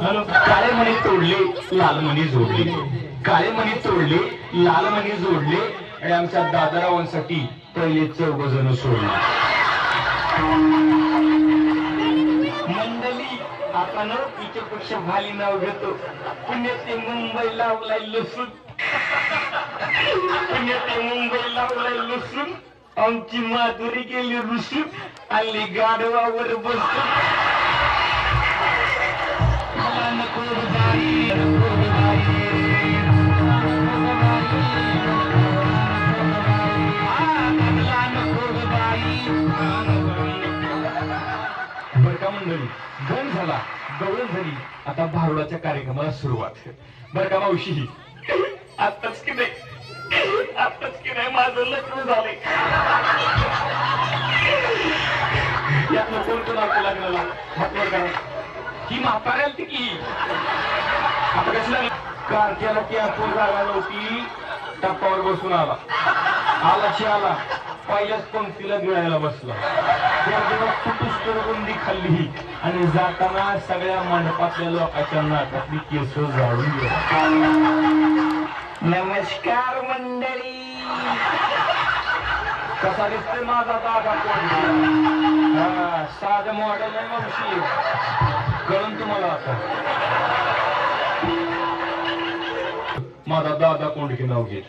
काळे मणी तोडले लाल मणी जोडले. काळे मणी तोडले लाल मणी जोडले आणि आमच्या दादारावांसाठी पहिले चौघ जण सोडले. मंडळी आपण तिच्यापेक्षा भाली नाव घेतो. पुणे ते मुंबई लावलाय लसूण. पुण्यात ते मुंबई लावलाय लसूण. आमची माधुरी गेली रुसून. आली गाडवावर बसून. बरं का गण झाला गवळण झाली. आता भारुडाच्या कार्यक्रमाला सुरुवात. बरं का मावशी? ही आताच की नाही? आताच की नाही? माझं लग्न झालंय. यातलं कोणतं कोण लग्नाला हात वर करा. ही म्हातारी ती की? आता कशी लागली? कारच्याला ती आपण जागा नव्हती. टप्पावर बसून आला. आलाची आला पहिल्याच पंक्तीला गिळायला बसला. त्या दिवस कुटुस्तर बुंदी खाल्ली आणि जाताना सगळ्या मंडपातल्या लोकांच्या नाकातली केस जाळून नमस्कार मंडळी. कसा दिसतोय माझा दादा कोण हा साधं मॉडेल आहे मावशी कळून तुम्हाला आता. माझा दादा कोंडकी नाव घेत.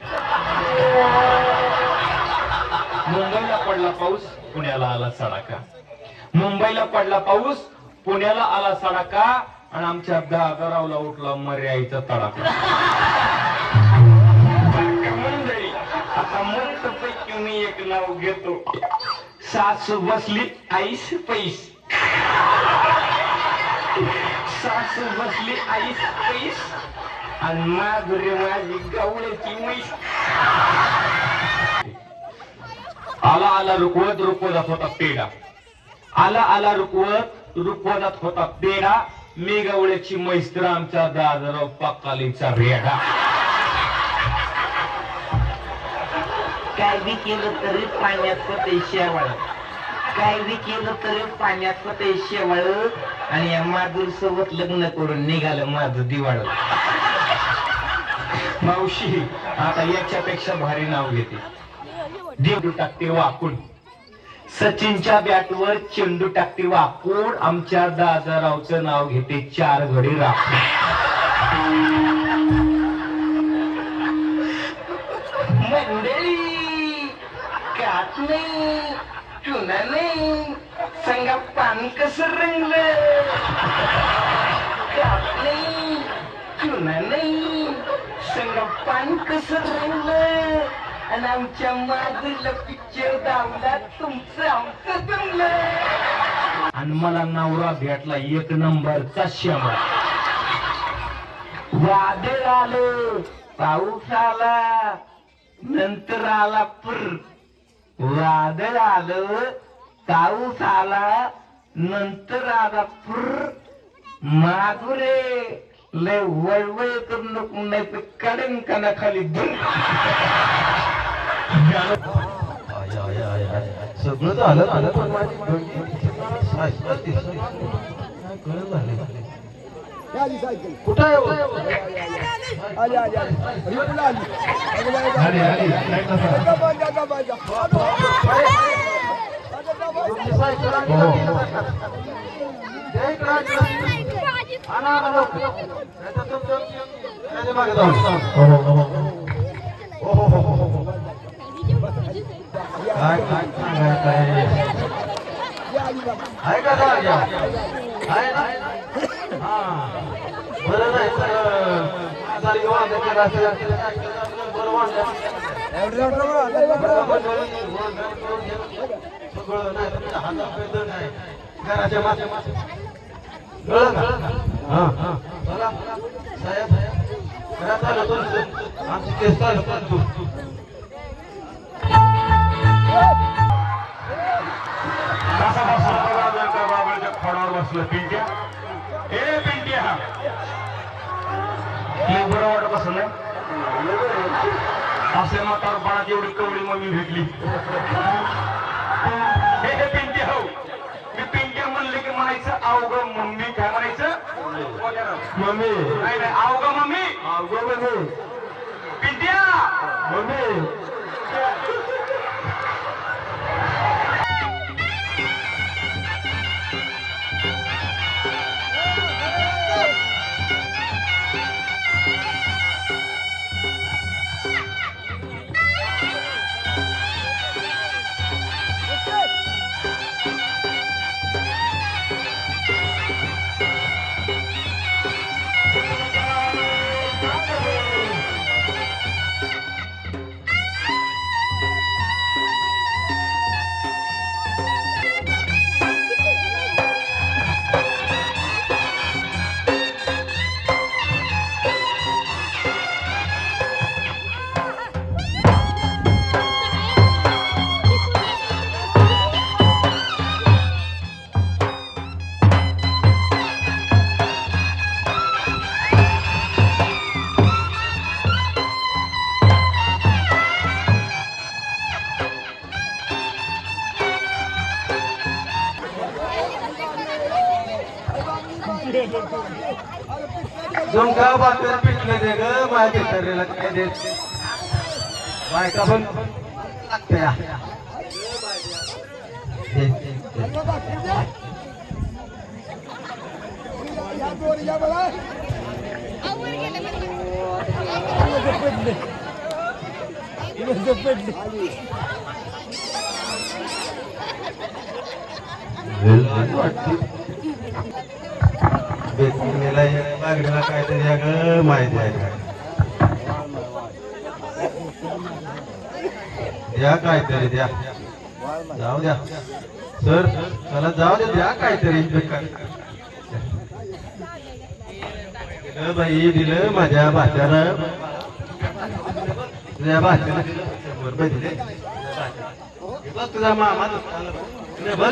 मुंबईला पडला पाऊस पुण्याला आला सडाका. मुंबईला पडला पाऊस पुण्याला आला सडाका आणि आमच्या दादरावला उठला मर्याईचा तडाका मंडळी आता मस्तपैकी मी एक नाव घेतो. सासू बसली आईस पैस. सासू बसली आईस पैस. आणि माधुरी माझी गवळ्याची मैस आला आला रुकवत रुकवत होता पेडा आला आला रुकवत रुकवत होता पेडा मी गवळ्याची मैस्त्र आमच्या दादराव पाकालीचा रेडा. काय बी केलं तरी पाण्याचं ते शेवाळ. काय बी केलं तरी पाण्याचं ते शेवाळ. आणि या माधुर सोबत लग्न करून निघालं माझं दिवाळ. मावशी आता याच्यापेक्षा भारी नाव घेते. देव टाकते वाकून. सचिनच्या बॅटवर चेंडू टाकते वाकून. आमच्या दादारावचं नाव घेते चार घडी राखून. मंडळी कात नाही चुना नाही संगा पान कसं रंगलं? कात नाही चुना नाही संगा पान कसं रंगलं? आणि आमच्या माझं पिक्चर दावला तुमचं आमचं जमलं आणि मला नवरा भेटला एक नंबरचा श्यामा वादळ आलं पाऊस आला नंतर आला पुर. वादळ आलं पाऊस आला नंतर आला पुर. माधुरे लय वळवळ करून नको नाही तर काढेन काना खाली सगळं झालं झालं पण माझी. कुठं आहे काय काय काय काय आहे का जाग्या? आहे ना? हा. बरं नाही तर काय वांग्याच्या रस्त्याला बरं वांग्या सगळं नाही तर हातात पेदर नाही घराच्या मागे मागे कळलं का? हां हा. चला. साहेब, घरात आलं तुमचं. आमची केस चालू करतो. बसला जर का बाबळच्या खोडावर बसलं पिंट्या ए पिंट्या हे बरं वाटत असं नाही असे म्हातारपणात एवढी कवडी मम्मी भेटली हे हे पिंट्या हो मी पिंट्या म्हणले की म्हणायचं अवघ मम्मी काय म्हणायचं मम्मी नाही नाही आव ग मम्मी अगो मम्मी पिंट्या मम्मी ग माय भितरलेला काय दे. बायका पण लागते या. दे, काहीतरी या माहिती आहे. द्या काहीतरी द्या. जाऊ द्या. सर चला जाऊ द्या द्या काहीतरी. बेकार. दिलं बाई दिलं माझ्या भाच्यानं. तुझ्या भाच्यानं दिलं शंभर रुपये दिले. बघ तुझा मामा बघ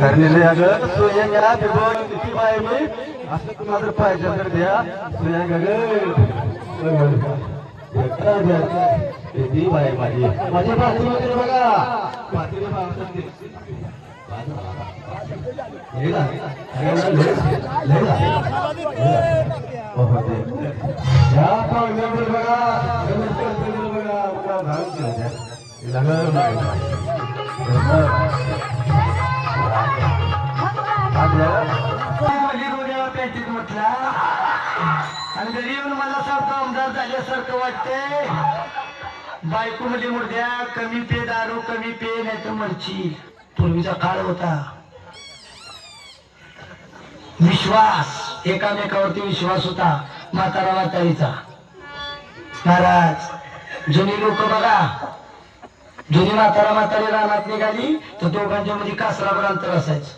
करलेले अगं सोया बिबो किती बाय मी असं जर पाहिजे तर द्या बाय माझी माझी वगैरे बघा बघा गणेश बघा बघा घालून केलं त्या. हिला गं म्हटला आणि घरी येऊन मला सारखं आमदार झाल्यासारखं वाटतंय बायको मध्ये मुर्द्या कमी पे दारू कमी पे नाही तर मरची पूर्वीचा काळ होता विश्वास एकामेकावरती विश्वास होता. म्हातारा म्हातारीचा. महाराज जुनी लोक बघा. जुनी म्हातारा म्हातारी रानात निघाली तर दोघांच्या मध्ये कासरावर अंतर असायचं.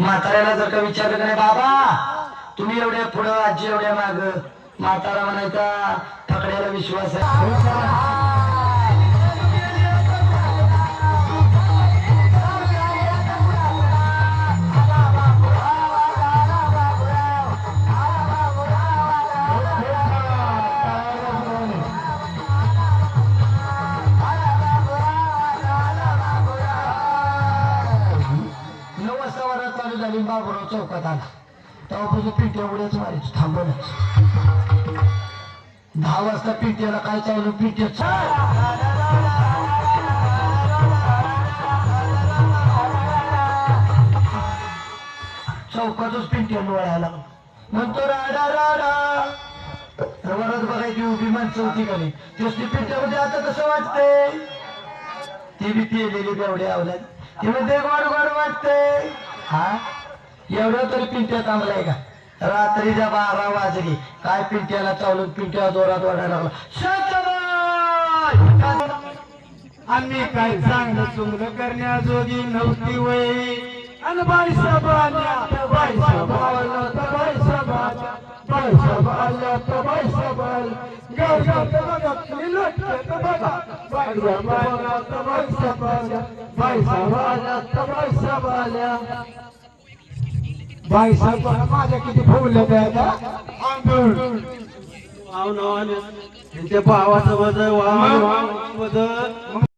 म्हाताऱ्याला जर का विचारलं का नाही बाबा तुम्ही एवढ्या पुढं आजी एवढ्या माग? म्हातारा म्हणायचा फकड्याला विश्वास आहे. नऊ चालू झाली बाबुराव चौकात आला. तेव्हापासून पिंट्या उड्याच मारायचं थांबवलंच दहा वाजता पिट्याला काय चालू पिंट्या चौकातच पिंट्या लोळायला लागला. म्हणतो राडा राडा. वरात बघायची उभी माणसं होती का नाही? त्यसनी पिंट्यामध्ये आता कसं वाटतंय? ती बी पिलेली बेवडे आवलात ती गोड गोड वाटते हा? एवढं तरी पिंट्या थांबलाय का? रात्रीच्या बारा वाजली. काय पिंट्याला चावलून पिंट्या जोरात ओढायला लागला. आम्ही काय चांगलं चुंगलं करण्याजोगी नव्हती वय. आणि बाई सभा बाई सभा बाई बाई आल्या तर आल्या घर तर बघा आल्या तर बाई आल्या बाई आल्या तर बाई आल्या बाई साहेब माझ्या किती फुगले द्यायला त्यांच्या भावाचं बदल वाहन बदल